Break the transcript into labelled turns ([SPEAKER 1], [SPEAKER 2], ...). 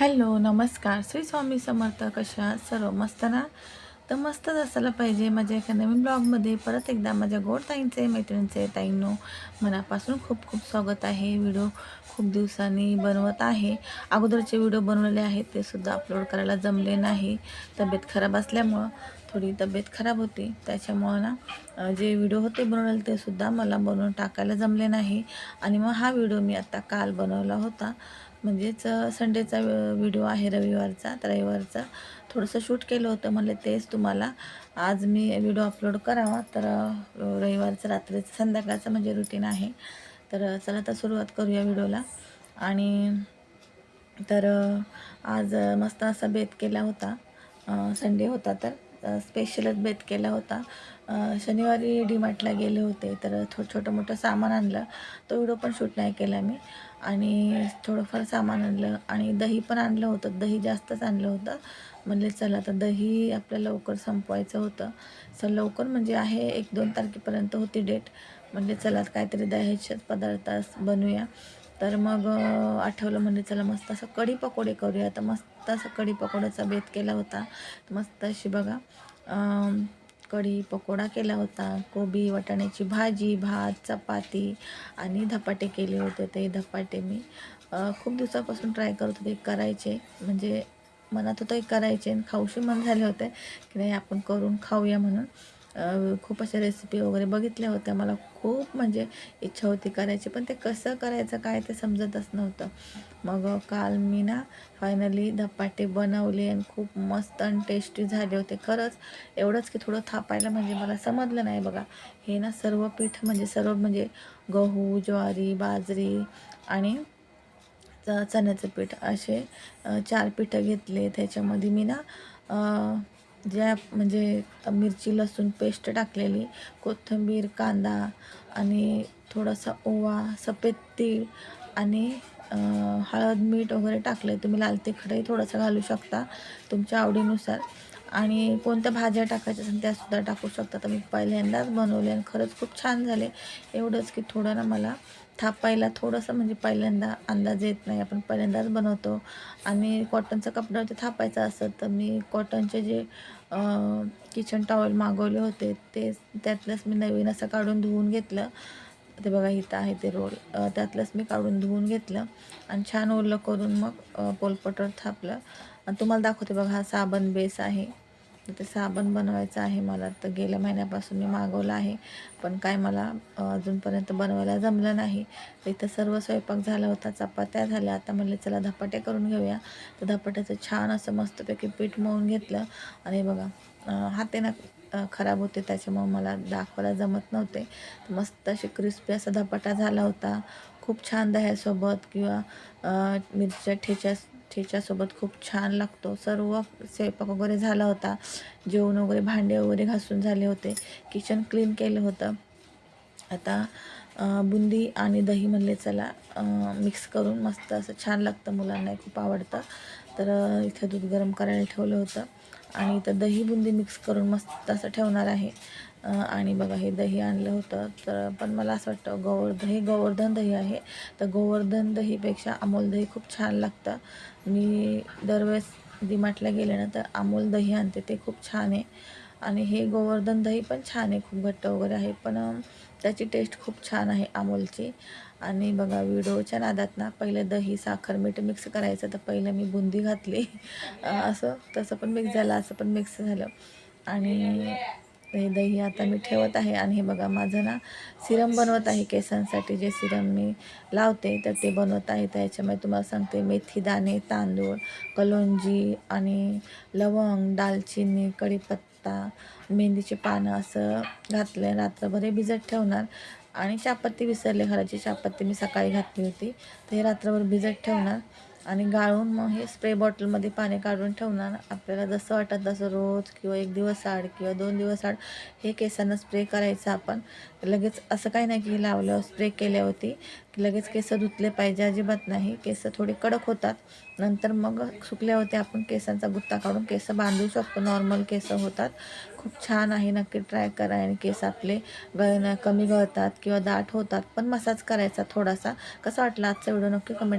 [SPEAKER 1] Hello नमस्कार. श्री स्वामी समर्थ कशा? सर्व मस्त ना? तर मस्तच असायला पाहिजे माझ्या एका नवीन ब्लॉगमध्ये. परत एकदा माझ्या गोड ताईंचे मैत्रिणींचे ताईंनो मनापासून खूप खूप स्वागत आहे. व्हिडिओ खूप दिवसांनी बनवत आहे. अगोदरचे व्हिडिओ बनवलेले आहेत ते सुद्धा अपलोड करायला जमले नाही. तब्येत खराब असल्यामुळं थोडी तब्येत खराब होती. त्याच्यामुळं ना जे व्हिडिओ होते बनवलेले ते सुद्धा मला बनवून टाकायला जमले नाही. आणि मग हा व्हिडिओ मी आत्ता काल बनवला होता. म्हणजेच संडेचा व्हिडिओ आहे रविवारचा. तर रविवारचा थोडंसं शूट केलं होतं म्हणलं तेच तुम्हाला. आज मी व्हिडिओ अपलोड करावा. तर रविवारचं रात्रीचं संध्याकाळचं म्हणजे रुटीन आहे. तर चला तर सुरुवात करूया व्हिडिओला आणि तर आज मस्त असा बेत केला होता. संडे होता तर. स्पेशलच बेत केला होता. शनिवारी डीमार्टला गेले होते. तर थो छोटं मोठं सामान आणलं. तो व्हिडिओ पण शूट नाही केला मी. आणि थोडंफार सामान आणलं. आणि दही पण आणलं होतं. दही जास्तच आणलं होतं. म्हणले चला तर दही आपल्याला लवकर संपवायचं होतं. सर लवकर म्हणजे आहे एक दोन तारखेपर्यंत होती डेट म्हणले चला काहीतरी दह्याचेच पदार्थ बनवूया तर मग आठवलं म्हणजे चला मस्त असं कढी पकोडे करूया. तर मस्त असं कढी पकोड्याचा बेत केला होता. मस्त अशी बघा. कढी पकोडा केला होता. कोबी वाटाण्याची भाजी भात चपाती आणि धपाटे केले होते ते धपाटे मी. खूप दिवसापासून ट्राय करत होते करायचे. म्हणजे मनात होतं करायचे आणि खाऊशी मन झाले होते की नाही आपण करून खाऊया म्हणून. खूप अशा रेसिपी वगैरे बघितल्या होत्या. मला खूप म्हणजे इच्छा होती करायची पण ते कसं करायचं काय ते समजतच नव्हतं. मग काल मी ना फायनली धपाटे बनवले आणि खूप मस्त आणि टेस्टी झाले होते. खरंच एवढंच की थोडं थापायला म्हणजे मला समजलं नाही बघा. हे ना सर्व पीठ म्हणजे सर्व म्हणजे गहू ज्वारी बाजरी आणि च- चण्याचं पीठ असे चार पीठं घेतले. त्याच्यामध्ये मी ना ज्या म्हणजे मिरची लसूण पेस्ट टाकलेली कोथिंबीर कांदा आणि थोडासा ओवा सफेद तीळ आणि हळद मीठ वगैरे टाकलं तुम्ही लाल तिखटही थोडंसं घालू शकता तुमच्या आवडीनुसार. आणि कोणत्या भाज्या टाकायच्या असेल त्यासुद्धा टाकू शकता. तर मी पहिल्यांदाच बनवले आणि खरंच खूप छान झाले. एवढंच की थोडं ना मला थापायला थोडंसं म्हणजे पहिल्यांदा अंदाज येत नाही. आपण पहिल्यांदाच बनवतो. आणि कॉटनचा कपडा ते थापायचा असं तर मी कॉटनचे जे किचन टॉवेल मागवले होते ते त्यातलंच मी नवीन असं काढून धुवून घेतलं. ते बघा इथं आहे ते रोल त्यातलंच मी काढून धुवून घेतलं आणि छान ओलं करून मग पोलपटर थापलं. आणि तुम्हाला दाखवते बघा हा साबण बेस आहे. तर ते साबण बनवायचं आहे मला. तर गेल्या महिन्यापासून मी मागवलं आहे पण काय मला अजूनपर्यंत बनवायला जमलं नाही. तर इथं सर्व स्वयंपाक झाला होता चपात्या झाल्या. आता म्हणले चला धपाटे करून घेऊया. तर धपाट्याचं छान असं मस्तपैकी पीठ मळून घेतलं. आणि बघा हातेनं हाते ना खराब होते त्याच्यामुळे मला दाखवायला जमत नव्हते. मस्त अशी क्रिस्पी असा धपाटा झाला होता. खूप छान दह्यासोबत किंवा मिरच्या ठेच्या ठेच्यासोबत खूप छान लागतो. सर्व स्वयंपाक वगैरे झाला होता. जेवण वगैरे भांडे वगैरे घासून झाले होते. किचन क्लीन केलं होतं. आता बुंदी आणि दही म्हणले चला मिक्स करून मस्त असं छान लागतं मुलांना खूप आवडतं. तर इथं दूध गरम करायला ठेवलं होतं. आणि इथं दही बुंदी मिक्स करून मस्त असं ठेवणार आहे. आणि बघा हे दही आणलं होतं. तर पण मला असं वाटतं गोवर्धन हे गोवर्धन दही आहे. तर गोवर्धन दहीपेक्षा अमोल दही खूप छान लागतं. मी दरवेळेस डीमार्टला गेले ना तर अमोल दही आणते ते खूप छान आहे. आणि हे गोवर्धन दही पण छान आहे खूप घट्ट वगैरे आहे पण त्याची टेस्ट खूप छान आहे अमोलची. आणि बघा व्हिडिओच्या नादात ना पहिलं दही साखर मीठ मिक्स करायचं तर पहिलं मी बुंदी घातली. असं तसं पण मिक्स झालं असं पण मिक्स झालं. आणि हे दही आता मी ठेवत आहे आणि हे बघा माझं ना सिरम बनवत आहे केसांसाठी. जे सिरम मी लावते तर ते बनवत आहे. तर याच्यामध्ये तुम्हाला सांगते मेथी दाणे तांदूळ कलोंजी आणि लवंग दालचिनी कढीपत्ता मेहंदीचे पानं असं घातलं रात्रभर हे भिजत ठेवणार. आणि चहापत्ती विसरले घराची चहापत्ती मी सकाळी घातली होती. तर हे रात्रभर भिजत ठेवणार. आणि गाळून मग हे स्प्रे बॉटलमध्ये पाणी काढून ठेवणार. आपल्याला जसं वाटत तसं रोज किंवा एक दिवस आड किंवा दोन दिवस आड हे केसांना स्प्रे करायचं आपण. लगेच असं काही नाही की लावल्यावर स्प्रे केल्यावरती की लगेच केस धुतले पाहिजे अजिबात नाही. केस थोडे कडक होतात. नंतर मग सुकल्यावरती आपण केसांचा गुत्ता काढून केस बांधू शकतो. नॉर्मल केस होतात. खूप छान आहे. नक्की ट्राय करा. आणि केस आपले गळणं कमी गळतात किंवा दाट होतात. पण मसाज करायचा थोडासा. कसा वाटला आजचा व्हिडिओ नक्की कमेंट